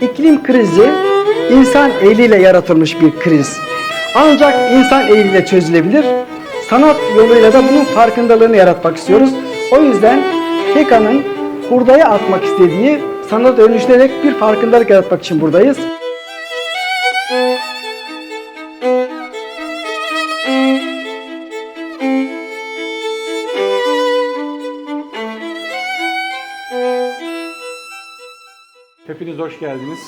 iklim krizi insan eliyle yaratılmış bir kriz. Ancak insan eliyle çözülebilir. Sanat yoluyla da bunun farkındalığını yaratmak istiyoruz. O yüzden TEKA'nın hurdaya atmak istediği sanat dönüştürerek bir farkındalık yaratmak için buradayız. Hepiniz hoş geldiniz.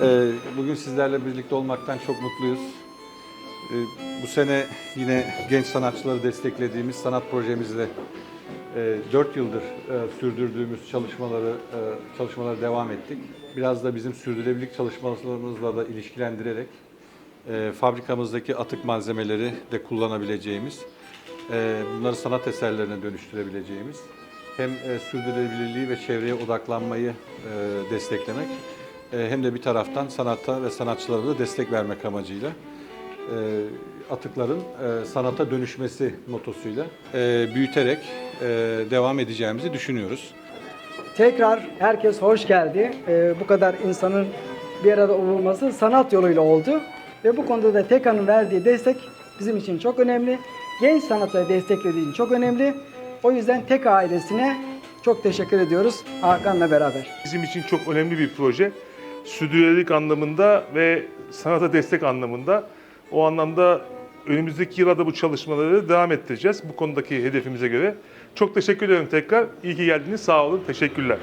Ee, Bugün sizlerle birlikte olmaktan çok mutluyuz. Ee, Bu sene yine genç sanatçıları desteklediğimiz sanat projemizle 4 yıldır e, sürdürdüğümüz çalışmaları e, çalışmalara devam ettik. Biraz da bizim sürdürülebilirlik çalışmalarımızla da ilişkilendirerek e, fabrikamızdaki atık malzemeleri de kullanabileceğimiz, e, bunları sanat eserlerine dönüştürebileceğimiz, hem e, sürdürülebilirliği ve çevreye odaklanmayı e, desteklemek, e, hem de bir taraftan sanata ve sanatçılara da destek vermek amacıyla e, atıkların e, sanata dönüşmesi motosuyla e, büyüterek e, devam edeceğimizi düşünüyoruz. Tekrar herkes hoş geldi. Ee, bu kadar insanın bir arada olması sanat yoluyla oldu. Ve bu konuda da TEKA'nın verdiği destek bizim için çok önemli. Genç sanatları desteklediği için çok önemli. O yüzden TEKA ailesine çok teşekkür ediyoruz Hakan'la beraber. Bizim için çok önemli bir proje. Sürdürülebilirlik anlamında ve sanata destek anlamında. O anlamda önümüzdeki yıllarda bu çalışmaları devam ettireceğiz bu konudaki hedefimize göre. Çok teşekkür ederim tekrar. İyi ki geldiniz. Sağ olun. Teşekkürler.